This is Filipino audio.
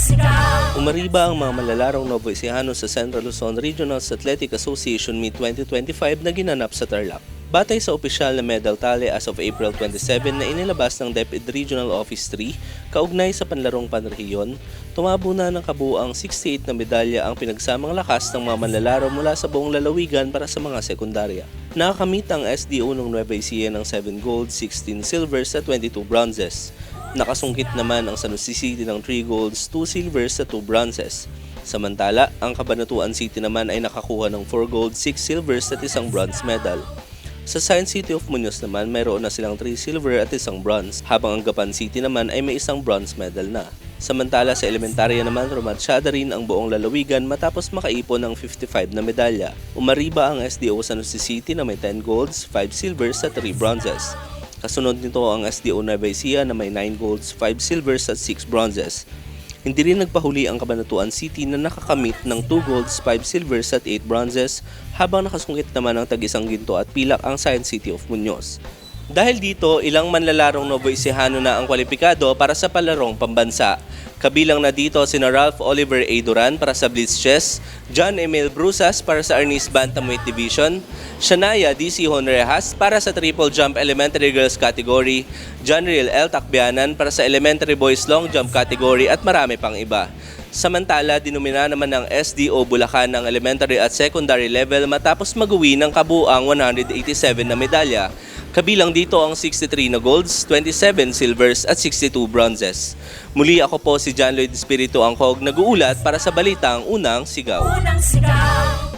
sigaw. Umariba ang mga malalarong Novo Ecijano sa Central Luzon Regional Athletic Association Meet 2025 na ginanap sa Tarlac. Batay sa opisyal na medal tally as of April 27 na inilabas ng DepEd Regional Office 3, kaugnay sa panlarong panrehiyon, tumabo na ng kabuang 68 na medalya ang pinagsamang lakas ng mga manlalaro mula sa buong lalawigan para sa mga sekundarya. Nakakamit ang SDO ng Nueva Ecija ng 7 gold, 16 silvers at 22 bronzes. Nakasungkit naman ang San Jose City ng 3 golds, 2 silvers at 2 bronzes. Samantala, ang Cabanatuan City naman ay nakakuha ng 4 gold, 6 silvers at isang bronze medal. Sa Science City of Muñoz naman, mayroon na silang 3 silver at isang bronze, habang ang Gapan City naman ay may isang bronze medal na. Samantala sa elementarya naman, rumatsyada rin ang buong lalawigan matapos makaipon ng 55 na medalya. Umariba ang SDO San Jose City na may 10 golds, 5 silvers at 3 bronzes. Kasunod nito ang SDO Nueva na may 9 golds, 5 silvers at 6 bronzes. Hindi rin nagpahuli ang Cabanatuan City na nakakamit ng 2 golds, 5 silvers at 8 bronzes habang nakasungkit naman ng tag-isang ginto at pilak ang Science City of Muñoz. Dahil dito, ilang manlalarong Novo Ecijano na ang kwalipikado para sa palarong pambansa. Kabilang na dito sina Ralph Oliver A. Duran para sa Blitz Chess, John Emil Brusas para sa Ernest Bantamweight Division, Shania DC Honrejas para sa Triple Jump Elementary Girls category, John Riel L. Takbianan para sa Elementary Boys Long Jump category at marami pang iba. Samantala, dinumina naman ng SDO Bulacan ng elementary at secondary level matapos mag-uwi ng kabuang 187 na medalya. Kabilang dito ang 63 na golds, 27 silvers at 62 bronzes. Muli ako po si John Lloyd Espiritu Angkog nag-uulat para sa balitang Unang Sigaw. Unang sigaw.